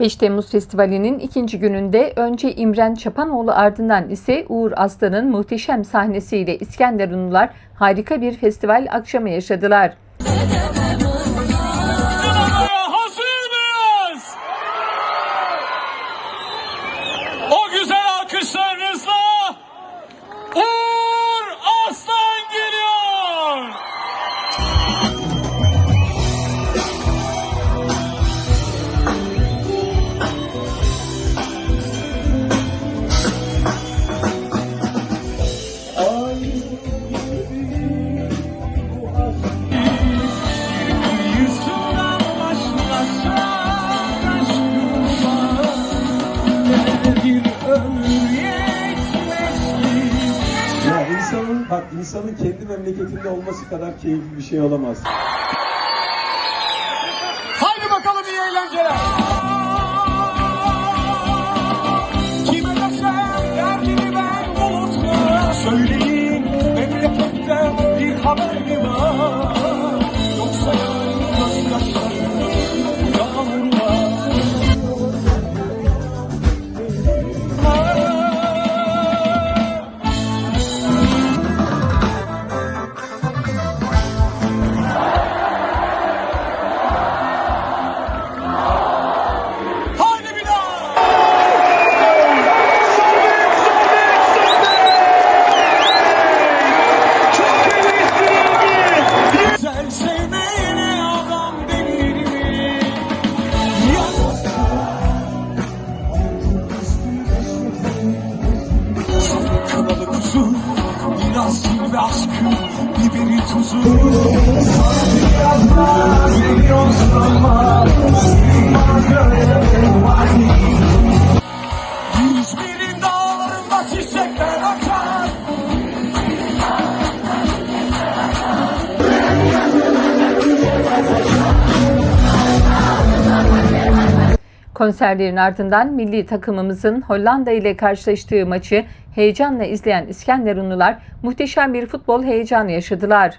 5 Temmuz Festivali'nin ikinci gününde önce İmren Çapanoğlu ardından ise Uğur Aslan'ın muhteşem sahnesiyle İskenderunlular harika bir festival akşamı yaşadılar. Bak insanın kendi memleketinde olması kadar keyifli bir şey olamaz. Haydi bakalım iyi eğlenceler. İzmir'in dağlarında çiçekler açar. Konserlerin ardından milli takımımızın Hollanda ile karşılaştığı maçı heyecanla izleyen İskenderunlular muhteşem bir futbol heyecanı yaşadılar.